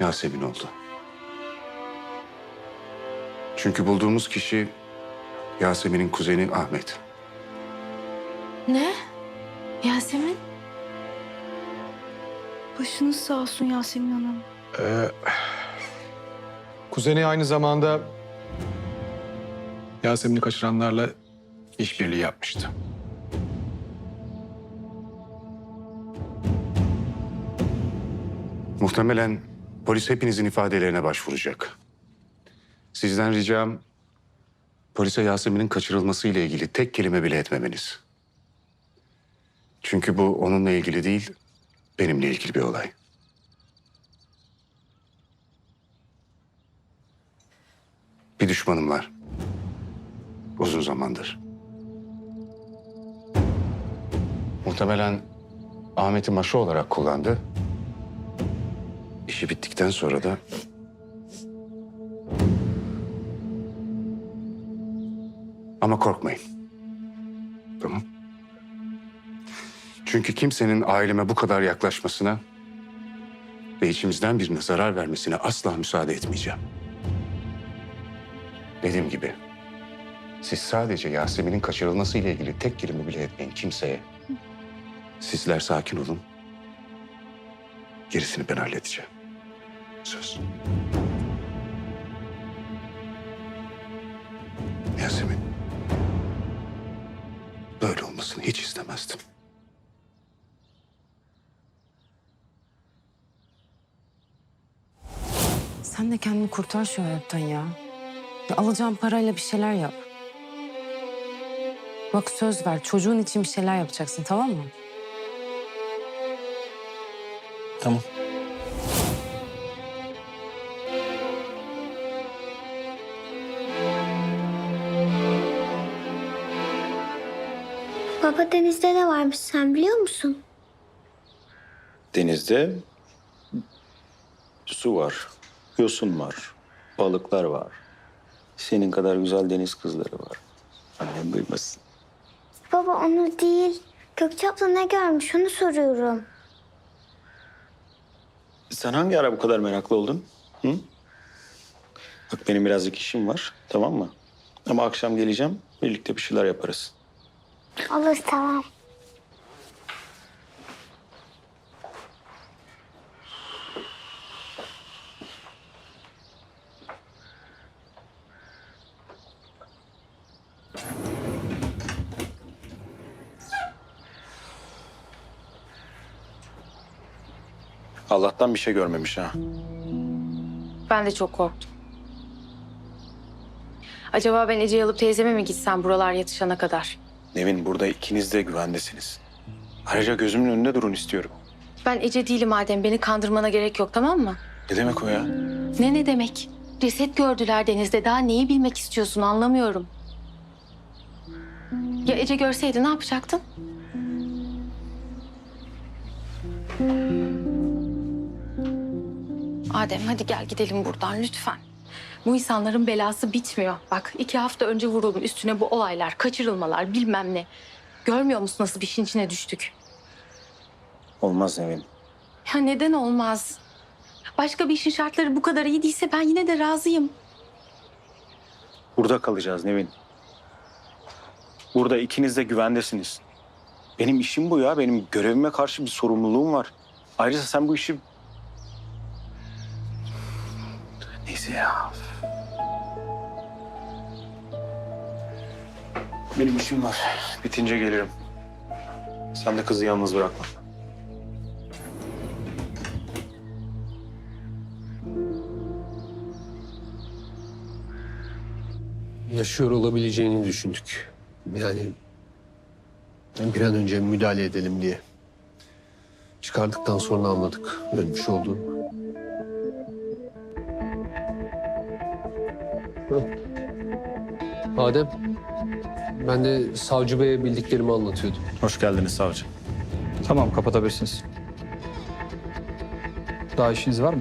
Yasemin oldu. Çünkü bulduğumuz kişi Yasemin'in kuzeni Ahmet. Ne? Yasemin? Başınız sağ olsun Yasemin Hanım. Ee, kuzeni aynı zamanda Yasemin'i kaçıranlarla işbirliği yapmıştı. Muhtemelen polis hepinizin ifadelerine başvuracak. Sizden ricam polise Yasemin'in kaçırılması ile ilgili tek kelime bile etmemeniz. Çünkü bu onunla ilgili değil, benimle ilgili bir olay. Bir düşmanım var. Uzun zamandır. Muhtemelen Ahmet'i maşa olarak kullandı. İşi bittikten sonra da... Ama korkmayın. Tamam. Çünkü kimsenin aileme bu kadar yaklaşmasına ve içimizden birine zarar vermesine asla müsaade etmeyeceğim. Dediğim gibi siz sadece Yasemin'in kaçırılması ile ilgili tek kelime bile etmeyin kimseye. Sizler sakin olun. Gerisini ben halledeceğim. Söz. Yasemin. Böyle olmasını hiç istemezdim. Sen de kendini kurtar şu hayattan ya. ya. Alacağın parayla bir şeyler yap. Bak söz ver çocuğun için bir şeyler yapacaksın tamam mı? Tamam. Baba denizde ne varmış sen biliyor musun? Denizde su var, yosun var, balıklar var. Senin kadar güzel deniz kızları var. Annem duymasın. Baba onu değil. Gökçe abla ne görmüş onu soruyorum. Sen hangi ara bu kadar meraklı oldun? Hı? Bak benim birazcık işim var, tamam mı? Ama akşam geleceğim, birlikte bir şeyler yaparız. Olur tamam. Allah'tan bir şey görmemiş ha. Ben de çok korktum. Acaba ben Ece'yi alıp teyzeme mi gitsem buralar yatışana kadar? Nevin burada ikiniz de güvendesiniz. Ayrıca gözümün önünde durun istiyorum. Ben Ece değilim madem beni kandırmana gerek yok tamam mı? Ne demek o ya? Ne ne demek? Ceset gördüler denizde daha neyi bilmek istiyorsun anlamıyorum. Ya Ece görseydi ne yapacaktın? Adem hadi gel gidelim buradan lütfen. Bu insanların belası bitmiyor. Bak iki hafta önce vuruldum üstüne bu olaylar, kaçırılmalar bilmem ne. Görmüyor musun nasıl bir işin içine düştük? Olmaz Nevin. Ya neden olmaz? Başka bir işin şartları bu kadar iyi değilse ben yine de razıyım. Burada kalacağız Nevin. Burada ikiniz de güvendesiniz. Benim işim bu ya. Benim görevime karşı bir sorumluluğum var. Ayrıca sen bu işi... Neyse ya. Benim işim var. Bitince gelirim. Sen de kızı yalnız bırakma. yaşıyor olabileceğini düşündük. Yani bir an önce müdahale edelim diye. Çıkardıktan sonra anladık ölmüş olduğunu. Adem, ben de savcı beye bildiklerimi anlatıyordum. Hoş geldiniz savcı. Tamam kapatabilirsiniz. Daha işiniz var mı?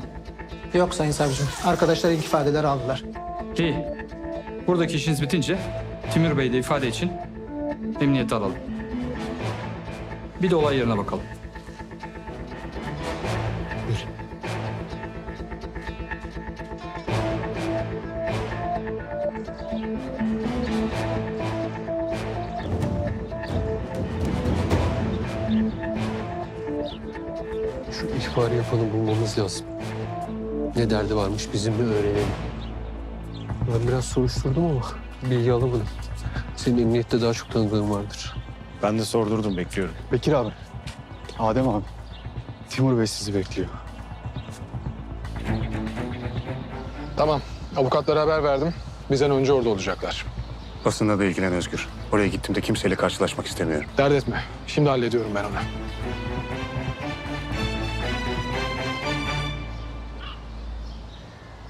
Yok Sayın Savcım. Arkadaşlar ilk ifadeleri aldılar. İyi. Buradaki işiniz bitince Timur Bey de ifade için emniyete alalım. Bir de olay yerine bakalım. Şu ihbarı yapanı bulmamız lazım. Ne derdi varmış bizim bir öğrenelim. Ben biraz soruşturdum ama bilgi alamadım. Senin emniyette daha çok tanıdığın vardır. Ben de sordurdum, bekliyorum. Bekir abi. Adem abi. Timur Bey sizi bekliyor. Tamam. Avukatlara haber verdim. Bizden önce orada olacaklar. Basında da ilgilen Özgür. Oraya gittiğimde kimseyle karşılaşmak istemiyorum. Dert etme. Şimdi hallediyorum ben onu.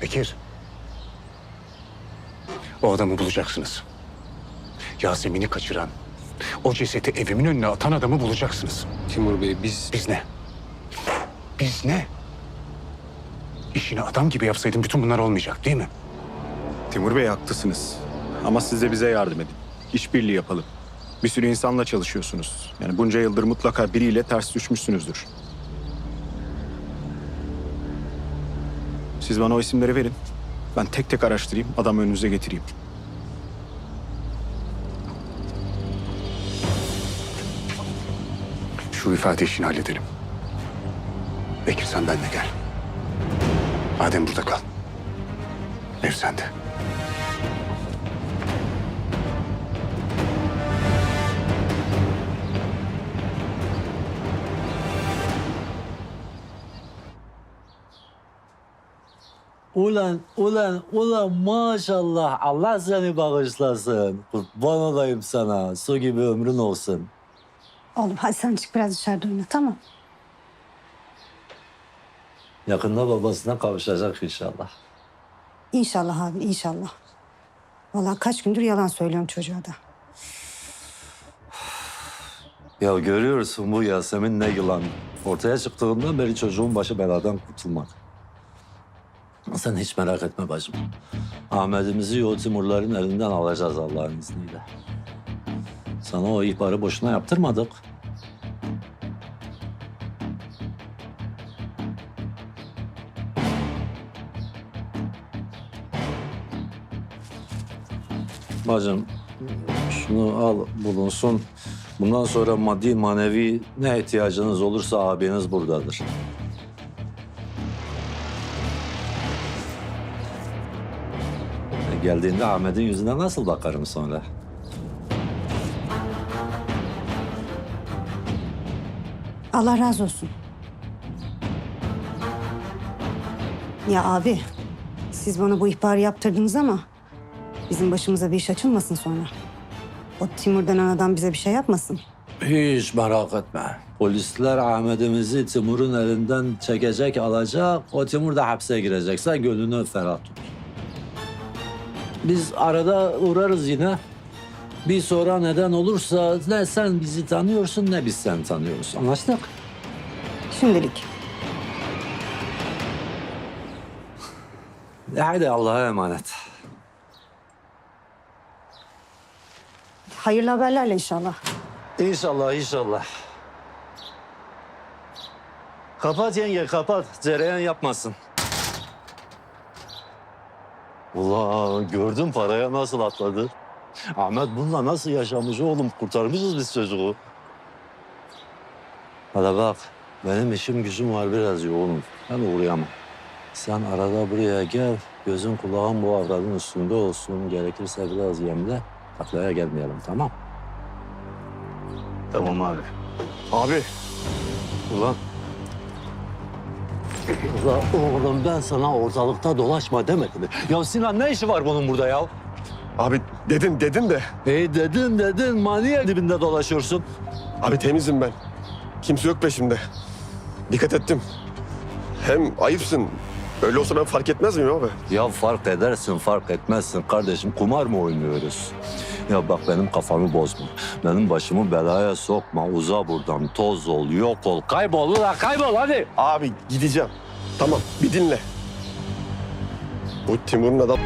Bekir. O adamı bulacaksınız. Yasemin'i kaçıran, o cesedi evimin önüne atan adamı bulacaksınız. Timur Bey biz... Biz ne? Biz ne? İşini adam gibi yapsaydın bütün bunlar olmayacak değil mi? Timur Bey haklısınız. Ama siz de bize yardım edin. İşbirliği yapalım. Bir sürü insanla çalışıyorsunuz. Yani bunca yıldır mutlaka biriyle ters düşmüşsünüzdür. Siz bana o isimleri verin. Ben tek tek araştırayım, adamı önünüze getireyim. Şu ifade işini halledelim. Bekir sen benimle gel. Adem burada kal. Ev sende. Ulan, ulan, ulan maşallah. Allah seni bağışlasın. Kurban olayım sana. Su gibi ömrün olsun. Oğlum hadi sen çık biraz dışarıda oyna tamam. Yakında babasına kavuşacak inşallah. İnşallah abi inşallah. Vallahi kaç gündür yalan söylüyorum çocuğa da. Ya görüyorsun bu Yasemin ne yılan. Ortaya çıktığından beri çocuğun başı beladan kurtulmadı. Sen hiç merak etme bacım. Ahmet'imizi o Timurların elinden alacağız Allah'ın izniyle. Sana o ihbarı boşuna yaptırmadık. Bacım şunu al bulunsun. Bundan sonra maddi manevi ne ihtiyacınız olursa abiniz buradadır. Geldiğinde Ahmet'in yüzüne nasıl bakarım sonra? Allah razı olsun. Ya abi siz bana bu ihbarı yaptırdınız ama bizim başımıza bir iş açılmasın sonra. O Timur denen adam bize bir şey yapmasın. Hiç merak etme. Polisler Ahmet'imizi Timur'un elinden çekecek, alacak. O Timur da hapse girecek. Sen gönlünü ferah tut. Biz arada uğrarız yine. Bir sonra neden olursa ne sen bizi tanıyorsun ne biz sen tanıyoruz. Anlaştık? Şimdilik. E hadi Allah'a emanet. Hayırlı haberlerle inşallah. İnşallah, inşallah. Kapat yenge, kapat. Cereyan yapmasın. Ulan gördün paraya nasıl atladı. Ahmet bununla nasıl yaşamış oğlum? Kurtarmışız biz çocuğu. Hadi bak, benim işim gücüm var biraz yoğunum. Ben uğrayamam. Sen arada buraya gel, gözün kulağın bu avradın üstünde olsun. Gerekirse biraz yemle, taklaya gelmeyelim tamam? Tamam abi. Abi. Ulan. Ulan oğlum ben sana ortalıkta dolaşma demedim mi? Ya Sinan ne işi var bunun burada ya? Abi dedin dedin de. Hey dedin dedin maniye dibinde dolaşıyorsun. Abi temizim ben. Kimse yok peşimde. Dikkat ettim. Hem ayıpsın. Öyle olsa ben fark etmez miyim abi? Ya fark edersin fark etmezsin kardeşim kumar mı oynuyoruz? Ya bak benim kafamı bozma. Benim başımı belaya sokma. Uza buradan toz ol yok ol. Kaybol ulan kaybol hadi. Abi gideceğim. Tamam bir dinle. Bu Timur'un adam